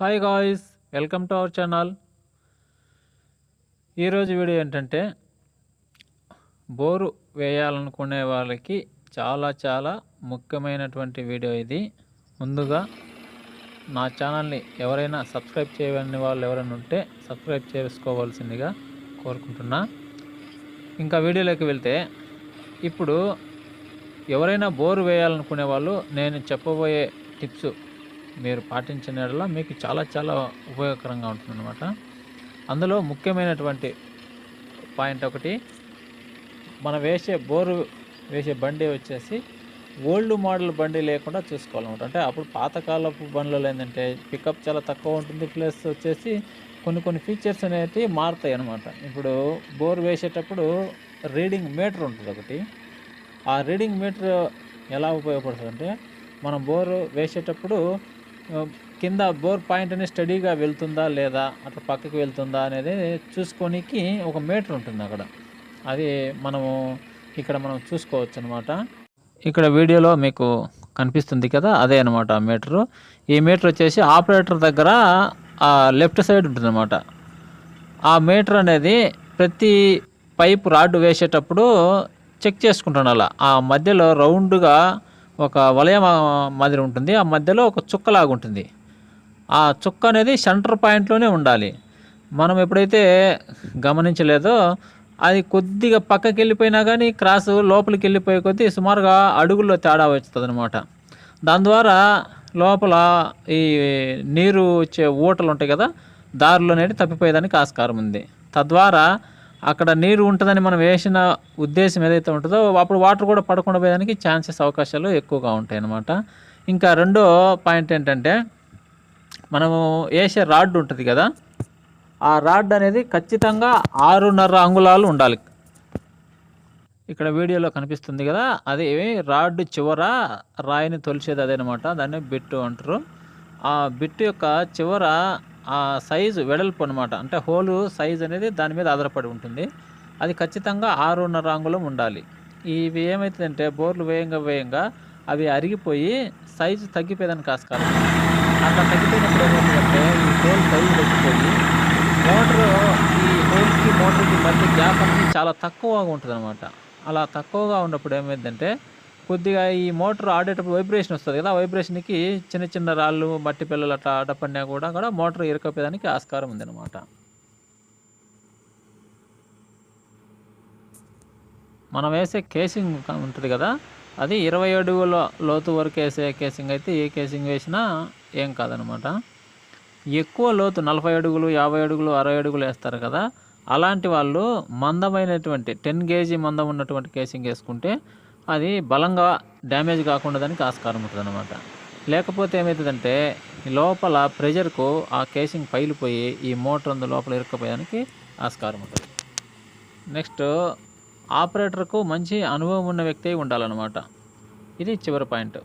Hi guys welcome to our channel ఈరోజు video ఏంటంటే bore వేయాలనుకునే వాళ్ళకి చాలా చాలా ముఖ్యమైనటువంటి వీడియో ఇది. ముందుగా నా ఛానల్ని ఎవరైనా సబ్స్క్రైబ్ చేయని వాళ్ళు ఎవరైనా ఉంటే సబ్స్క్రైబ్ చేసుకోవాల్సిందిగా కోరుకుంటున్నా. ఇంకా వీడియోలోకి వెళ్తే ఇప్పుడు ఎవరైనా బోరు వేయాలనుకునే వాళ్ళు నేను చెప్పబోయే టిప్స్ మీరు పాటించిన మీకు చాలా చాలా ఉపయోగకరంగా ఉంటుందన్నమాట. అందులో ముఖ్యమైనటువంటి పాయింట్ ఒకటి మనం వేసే బోరు వేసే బండి వచ్చేసి ఓల్డ్ మోడల్ బండి లేకుండా చూసుకోవాలన్నమాట. అంటే అప్పుడు పాతకాలపు బండ్లలో ఏంటంటే పికప్ చాలా తక్కువ ఉంటుంది ప్లస్ వచ్చేసి కొన్ని కొన్ని ఫీచర్స్ అనేవి మారుతాయి అన్నమాట. ఇప్పుడు బోర్ వేసేటప్పుడు రీడింగ్ మీటర్ ఉంటుంది ఒకటి. ఆ రీడింగ్ మీటర్ ఎలా ఉపయోగపడుతుంది అంటే మనం బోర్ వేసేటప్పుడు Um, కింద బోర్ పాయింట్ అనేది స్టడీగా వెళ్తుందా లేదా అట్లా పక్కకి వెళ్తుందా అనేది చూసుకోనికి ఒక మీటర్ ఉంటుంది అక్కడ. అది మనము ఇక్కడ మనం చూసుకోవచ్చు అనమాట ఇక్కడ వీడియోలో మీకు కనిపిస్తుంది కదా అదే అనమాట ఆ మీటరు. ఈ మీటర్ వచ్చేసి ఆపరేటర్ దగ్గర ఆ లెఫ్ట్ సైడ్ ఉంటుందన్నమాట. ఆ మీటర్ అనేది ప్రతి పైప్ రాడ్ వేసేటప్పుడు చెక్ చేసుకుంటాను అలా ఆ మధ్యలో రౌండ్గా ఒక వలయం మాదిరి ఉంటుంది. ఆ మధ్యలో ఒక చుక్కలాగా ఉంటుంది. ఆ చుక్క అనేది సెంటర్ పాయింట్లోనే ఉండాలి. మనం ఎప్పుడైతే గమనించలేదో అది కొద్దిగా పక్కకి వెళ్ళిపోయినా కానీ క్రాస్ లోపలికి వెళ్ళిపోయే కొద్దీ సుమారుగా అడుగుల్లో తేడా వస్తుంది అనమాట దాని ద్వారా లోపల ఈ నీరు వచ్చే ఊటలు ఉంటాయి కదా దారిలో అనేది తప్పిపోయేదానికి ఆస్కారం ఉంది. తద్వారా అక్కడ నీరు ఉంటుందని మనం వేసిన ఉద్దేశం ఏదైతే ఉంటుందో అప్పుడు వాటర్ కూడా పడకుండా పోయేదానికి ఛాన్సెస్ అవకాశాలు ఎక్కువగా ఉంటాయి అన్నమాట ఇంకా రెండో పాయింట్ ఏంటంటే మనము వేసే రాడ్ ఉంటుంది కదా ఆ రాడ్ అనేది ఖచ్చితంగా ఆరున్నర అంగుళాలు ఉండాలి. ఇక్కడ వీడియోలో కనిపిస్తుంది కదా అది రాడ్ చివర రాయిని తొలిచేది అదేనమాట దాన్ని బిట్టు అంటారు. ఆ బిట్టు యొక్క చివర ఆ సైజు వెడల్పు అనమాట అంటే హోలు సైజ్ అనేది దాని మీద ఆధారపడి ఉంటుంది. అది ఖచ్చితంగా ఆరున్నర అంగుళం ఉండాలి. ఇవి ఏమవుతుందంటే బోర్లు వేయంగా వేయంగా అవి అరిగిపోయి సైజు తగ్గిపోయేదానికి ఆస్కారం ఉంది. అట్లా తగ్గిపోయినప్పుడు ఏమవుతుందంటే ఈ హోల్ సైజు తగ్గిపోయి మోటార్ ఈ హోల్కి మోటార్కి మధ్య గ్యాప్ అనేది చాలా తక్కువగా ఉంటుంది అలా తక్కువగా ఉన్నప్పుడు ఏమైందంటే కొద్దిగా ఈ మోటార్ ఆడేటప్పుడు వైబ్రేషన్ వస్తుంది కదా ఆ వైబ్రేషన్కి చిన్న చిన్న రాళ్ళు మట్టి పిల్లలు అట్లా ఆడపడినా కూడా కూడా మోటార్ ఇరకపోయేదానికి ఆస్కారం ఉందన్నమాట. మనం వేసే కేసింగ్ ఉంటుంది కదా అది ఇరవై అడుగుల లోతు వరకు వేసే కేసింగ్ అయితే ఏ కేసింగ్ వేసినా ఏం కాదనమాట ఎక్కువ లోతు నలభై అడుగులు యాభై అడుగులు అరవై అడుగులు వేస్తారు కదా అలాంటి వాళ్ళు మందమైనటువంటి టెన్ కేజీ మందం ఉన్నటువంటి కేసింగ్ వేసుకుంటే అది బలంగా డ్యామేజ్ కాకుండా దానికి ఆస్కారం ఉంటుంది అనమాట లేకపోతే ఏమవుతుందంటే లోపల ప్రెషర్కు ఆ కేసింగ్ పైలిపోయి ఈ మోటార్ అందు లోపల ఇరుక్కపోయేదానికి ఆస్కారం ఉంటుంది. నెక్స్ట్ ఆపరేటర్కు మంచి అనుభవం ఉన్న వ్యక్తి ఉండాలన్నమాట. ఇది చివరి పాయింట్.